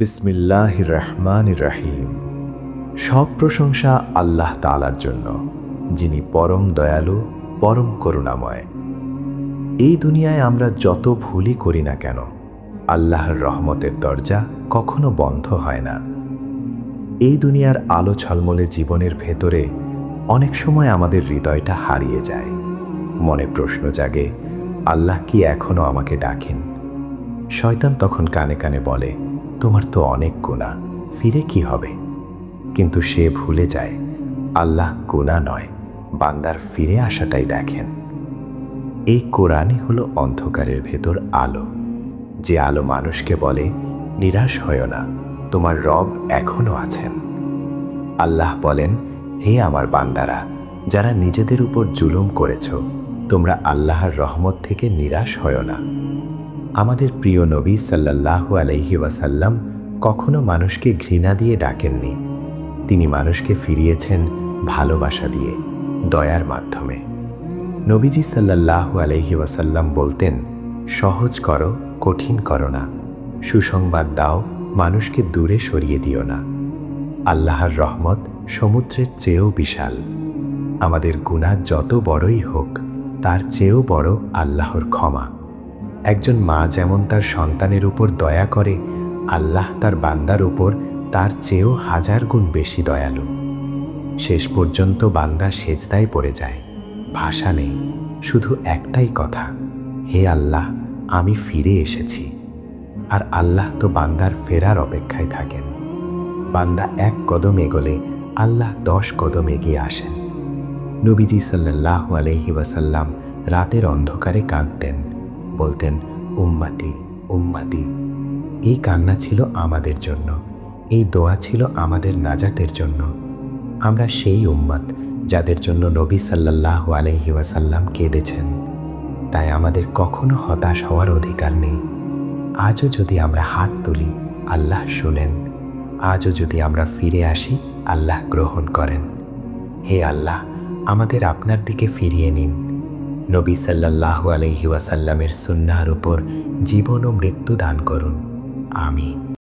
বিসমিল্লাহ রহমান রাহিম। সব প্রশংসা আল্লাহ তালার জন্য, যিনি পরম দয়ালু, পরম করুণাময়। এই দুনিয়ায় আমরা যত ভুলই করি না কেন, আল্লাহর রহমতের দরজা কখনো বন্ধ হয় না। এই দুনিয়ার আলো ছলমলে জীবনের ভেতরে অনেক সময় আমাদের হৃদয়টা হারিয়ে যায়। মনে প্রশ্ন জাগে, আল্লাহ কি এখনও আমাকে ডাকেন? শয়তান তখন কানে কানে বলে তোমার তো অনেক গুণা, ফিরে কি হবে? কিন্তু সে ভুলে যায়, আল্লাহ গুণা নয়, বান্দার ফিরে আসাটাই দেখেন। এই কোরআনই হলো অন্ধকারের ভেতর আলো। যে আলো মানুষকে বলে, নিরাশ হয় না, তোমার রব এখনও আছেন। আল্লাহ বলেন, হে আমার বান্দারা, যারা নিজেদের উপর জুলুম করেছ, তোমরা আল্লাহর রহমত থেকে নিরাশ হয় না। আমাদের প্রিয় নবী সাল্লাল্লাহু আলাইহি ওয়াসাল্লাম কখনো মানুষকে ঘৃণা দিয়ে ডাকেননি। তিনি মানুষকে ফিরিয়েছেন ভালোবাসা দিয়ে, দয়ার মাধ্যমে। নবীজি সাল্লাল্লাহু আলাইহি ওয়াসাল্লাম বলতেন, সহজ করো, কঠিন করো না। সুসংবাদ দাও, মানুষকে দূরে সরিয়ে দিও না। আল্লাহর রহমত সমুদ্রের চেয়েও বিশাল। আমাদের গুনাহ যত বড়ই হোক, তার চেয়েও বড় আল্লাহর ক্ষমা। একজন মা যেমন তার সন্তানের উপর দয়া করে, আল্লাহ তার বান্দার উপর তার চেয়েও হাজার গুণ বেশি দয়ালু। শেষ পর্যন্ত বান্দা সেজদায় পড়ে যায়। ভাষা নেই, শুধু একটাই কথা, হে আল্লাহ, আমি ফিরে এসেছি। আর আল্লাহ তো বান্দার ফেরার অপেক্ষায় থাকেন। বান্দা এক কদম এগোলে আল্লাহ দশ কদম এগিয়ে আসেন। নবীজি সাল্লাহ আলহি ওয়াসাল্লাম রাতের অন্ধকারে কাঁদতেন। বলতেন, উম্মাতি উম্মাতি, এই কান্না ছিল আমাদের জন্য, এই দোয়া ছিল আমাদের নাজাতের জন্য। আমরা সেই উম্মাত যাদের জন্য নবী সাল্লাহ আলহি ওয়াসাল্লাম কেঁদেছেন। তাই আমাদের কখনো হতাশ হওয়ার অধিকার নেই। আজও যদি আমরা হাত তুলি, আল্লাহ শুনেন। আজও যদি আমরা ফিরে আসি, আল্লাহ গ্রহণ করেন। হে আল্লাহ, আমাদের আপনার দিকে ফিরিয়ে নিন। নবী সাল্লাহ আলহি ওয়াসাল্লামের সুন্নার উপর জীবন ও মৃত্যু দান করুন। আমিন।